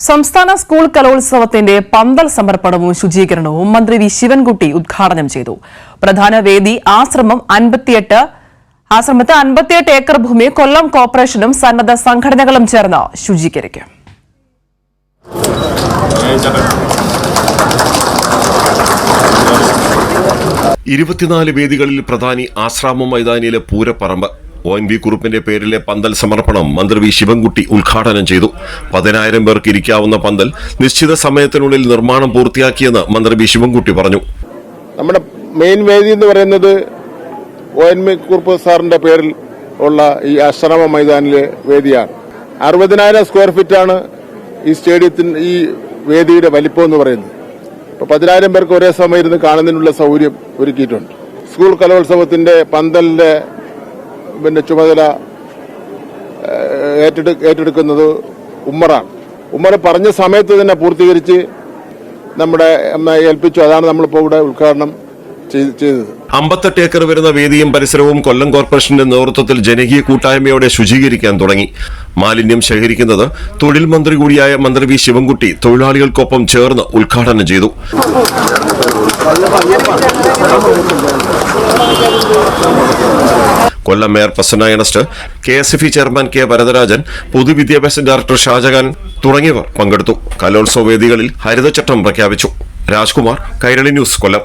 സംസ്ഥാന സ്കൂൾ കലോത്സവത്തിന്റെ പന്തൽ സമർപ്പണവും ശുചീകരണവും മന്ത്രി വി ശിവൻകുട്ടി ഉദ്ഘാടനം ചെയ്തു. പ്രധാന വേദി ആശ്രമം ആശ്രമത്ത് അൻപത്തിയെട്ട് ഏക്കർ ഭൂമി കൊല്ലം കോർപ്പറേഷനും സന്നദ്ധ സംഘടനകളും ചേർന്ന് ശുചീകരിക്കും. ഇരുപത്തിനാല് വേദികളിൽ പ്രധാനി ആശ്രാമം മൈതാനിയിലെ പൂരപ്പറമ്പ് ഒ എൻ വി കുറുപ്പിന്റെ പേരിലെ പന്തൽ സമർപ്പണം മന്ത്രി വി ശിവൻകുട്ടി ഉദ്ഘാടനം ചെയ്തു. പതിനായിരം പേർക്ക് ഇരിക്കാവുന്ന പന്തൽ നിശ്ചിത സമയത്തിനുള്ളിൽ നിർമ്മാണം പൂർത്തിയാക്കിയെന്ന് മന്ത്രി വി ശിവൻകുട്ടി പറഞ്ഞു. നമ്മുടെ മെയിൻ വേദി എന്ന് പറയുന്നത് ഒ എൻ വി കുറുപ്പ് സാറിന്റെ പേരിൽ ഉള്ള ഈ ആശ്രമ മൈതാനിലെ വേദിയാണ്. അറുപതിനായിരം സ്ക്വയർ ഫീറ്റാണ് ഈ സ്റ്റേഡിയത്തിന് ഈ വേദിയുടെ വലിപ്പം എന്ന് പറയുന്നത്. ഇപ്പൊ പതിനായിരം പേർക്ക് ഒരേ സമയം ഇരുന്ന് കാണുന്നതിനുള്ള സൗകര്യം ഒരുക്കിയിട്ടുണ്ട്. സ്കൂൾ കലോത്സവത്തിന്റെ പന്തലിന്റെ പിന്നെ ചുമതല ഏറ്റെടുക്കുന്നത് ഉമ്മറാണ്. ഉമ്മർ പറഞ്ഞ സമയത്ത് തന്നെ പൂർത്തീകരിച്ച് നമ്മുടെ നമ്മെ ഏൽപ്പിച്ചു. അതാണ് നമ്മളിപ്പോൾ ഇവിടെ ഉദ്ഘാടനം ചെയ്ത്- ചെയ്തത്. അമ്പത്തെട്ട് ഏക്കർ വരുന്ന വേദിയും പരിസരവും കൊല്ലം കോർപ്പറേഷന്റെ നേതൃത്വത്തിൽ ജനകീയ കൂട്ടായ്മയോടെ ശുചീകരിക്കാൻ തുടങ്ങി. മാലിന്യം ശേഖരിക്കുന്നത് തൊഴിൽ മന്ത്രി കൂടിയായ മന്ത്രി വി. ശിവൻകുട്ടി തൊഴിലാളികൾക്കൊപ്പം ചേർന്ന് ഉദ്ഘാടനം ചെയ്തു. Kollam mayor Prasanna Ernest K S F E chairman K Varadarajan പൊതുവിദ്യാഭ്യാസ ഡയറക്ടർ ഷാജഹാൻ തുടങ്ങിയവർ പങ്കെടുത്തു. കലോത്സവ വേദികളിൽ ഹരിതചട്ടം പ്രഖ്യാപിച്ചു. രാജ്കുമാർ കൈരളി ന്യൂസ് കൊല്ലം.